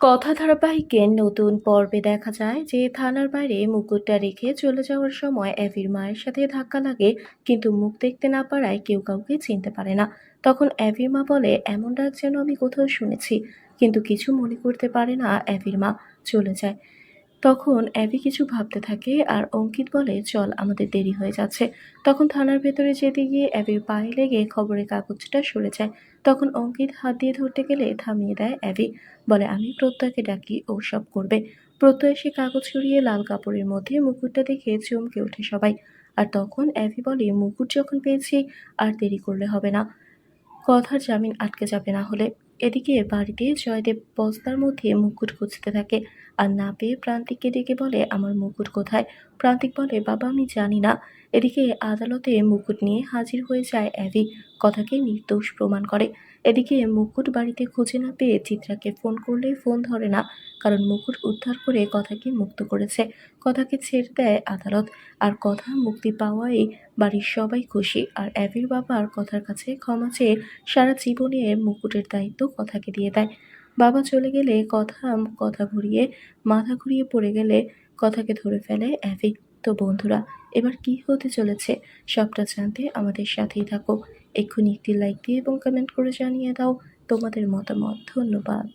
কথা ধারাবাহিকের নতুন পর্বে দেখা যায় যে থানার বাইরে মুকুটটা রেখে চলে যাওয়ার সময় অ্যাভির মায়ের সাথে ধাক্কা লাগে, কিন্তু মুখ দেখতে না পারায় কেউ কাউকে চিনতে পারে না। তখন অ্যাভির মা বলে, এমন ডাক যেন আমি কোথাও শুনেছি। কিন্তু কিছু মনে করতে পারে না অ্যাভির মা। চলে যায়। তখন অ্যাভি কিছু ভাবতে থাকে আর অঙ্কিত বলে, চল, আমাদের দেরি হয়ে যাচ্ছে। তখন থানার ভেতরে যেতে গিয়ে অ্যাভির পায়ে লেগে খবরের কাগজটা সরে যায়। তখন অঙ্কিত হাত দিয়ে ধরতে গেলে থামিয়ে দেয় অ্যাভি। বলে, আমি প্রত্যয়কে ডাকি, ও সব করবে। প্রত্যয় সে কাগজ সরিয়ে লাল কাপড়ের মধ্যে মুকুটটা দেখে চমকে ওঠে সবাই। আর তখন অ্যাভি বলে, মুকুট যখন পেয়েছি, আর দেরি করলে হবে না। কথার জামিন আটকে যাবে না হলে। এদিকে বাড়িতে জয়দেব বস্তার মধ্যে মুকুট খুঁজতে থাকে। আর না পেয়ে প্রান্তিককে ডেকে বলে, আমার মুকুট কোথায়? প্রান্তিক বলে, বাবা, আমি জানি না। এদিকে আদালতে মুকুট নিয়ে হাজির হয়ে যায় অ্যাভি। কথাকে নির্দোষ প্রমাণ করে। এদিকে মুকুট বাড়িতে খুঁজে না পেয়ে চিত্রাকে ফোন করলে ফোন ধরে না, কারণ মুকুট উদ্ধার করে কথাকে মুক্ত করেছে। কথাকে ছেড়ে দেয় আদালত। আর কথা মুক্তি পাওয়ায় বাড়ির সবাই খুশি। আর অ্যাভির বাবার কথার কাছে ক্ষমা চেয়ে সারা জীবনে মুকুটের দায়িত্ব কথাকে দিয়ে দেয়। বাবা চলে গেলে কথা কথা ঘুরিয়ে মাথা ঘুরিয়ে পড়ে গেলে কথাকে ধরে ফেলে অ্যাভি। তো বন্ধুরা, এবার কি হতে চলেছে সবটা জানতে আমাদের সাথেই থাকো। এক্ষুনি একটি লাইক দিয়ে এবং কমেন্ট করে জানিয়ে দাও তোমাদের মতামত। ধন্যবাদ।